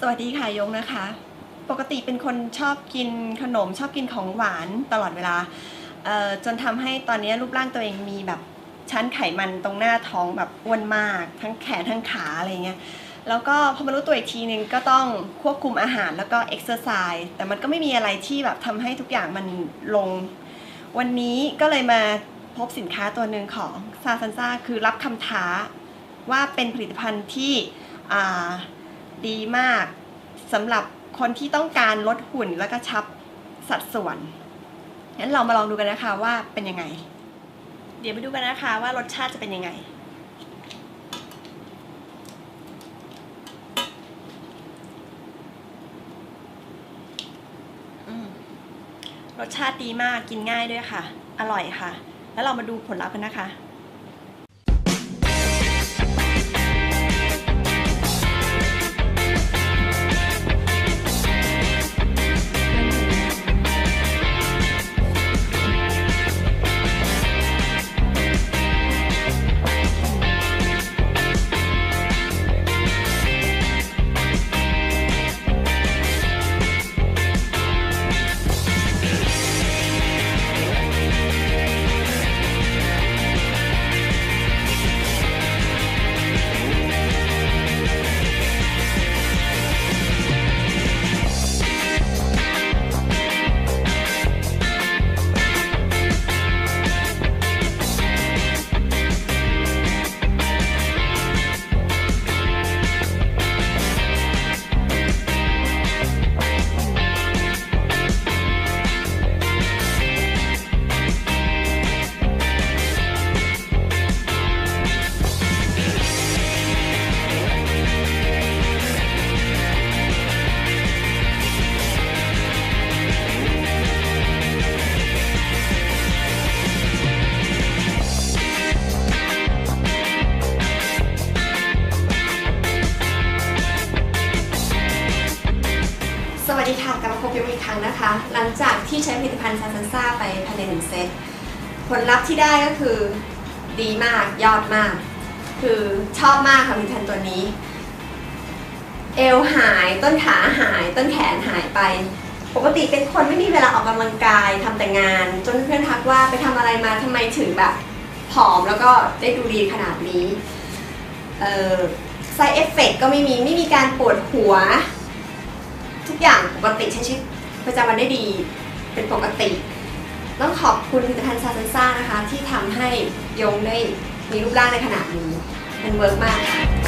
สวัสดีค่ะยงนะคะ ปกติเป็นคนชอบกินขนมชอบกินของหวานตลอดเวลาจนทำให้ตอนนี้รูปร่างตัวเองมีแบบชั้นไขมันตรงหน้าท้องแบบอ้วนมาก ทั้งแขนทั้งขาอะไรเงี้ยแล้วก็พอมารู้ตัวอีกทีนึงก็ต้องควบคุมอาหารแล้วก็เอ็กซ์เซอร์ไซส์แต่มันก็ไม่มีอะไรที่แบบทำให้ทุกอย่างมันลง วันนี้ก็เลยมาพบสินค้าตัวหนึ่งของซาซันซาคือรับคำท้าว่าเป็นผลิตภัณฑ์ที่ ดีมากสำหรับคนที่ต้องการลดหุ่นและกระชับสัดส่วนงั้นเรามาลองดูกันนะคะว่าเป็นยังไง เดี๋ยวไปดูกันนะคะว่ารสชาติจะเป็นยังไง รสชาติดีมากกินง่ายด้วยค่ะ อร่อยค่ะ แล้วเรามาดูผลลัพธ์กันนะคะ ดีค่ะกลับมาพบกันอีกครั้งนะคะ หลังจากที่ใช้ผลิตภัณฑ์ซาซันซ่าไปภายในหนึ่งเซตผลลัพธ์ที่ได้ก็คือดีมากยอดมาก คือชอบมากค่ะผลิตภัณฑ์ตัวนี้ เอวหายต้นขาหาย ต้นแขนหายไป ปกติเป็นคนไม่มีเวลาออกกำลังกายทำแต่งาน จนเพื่อนทักว่าไปทำอะไรมาทำไมถึงแบบผอมแล้วก็ได้ดูดีขนาดนี้ไซเอฟเฟกก็ไม่มีไม่มีการปวดหัว ทุกอย่างปกติใช้ชีวิตประจำวันได้ดีเป็นปกติ ต้องขอบคุณผลิตภัณฑ์ซาซันซ่านะคะ ที่ทำให้ยงได้มีรูปร่างในขนาดนี้มันเวิร์กมากค่ะ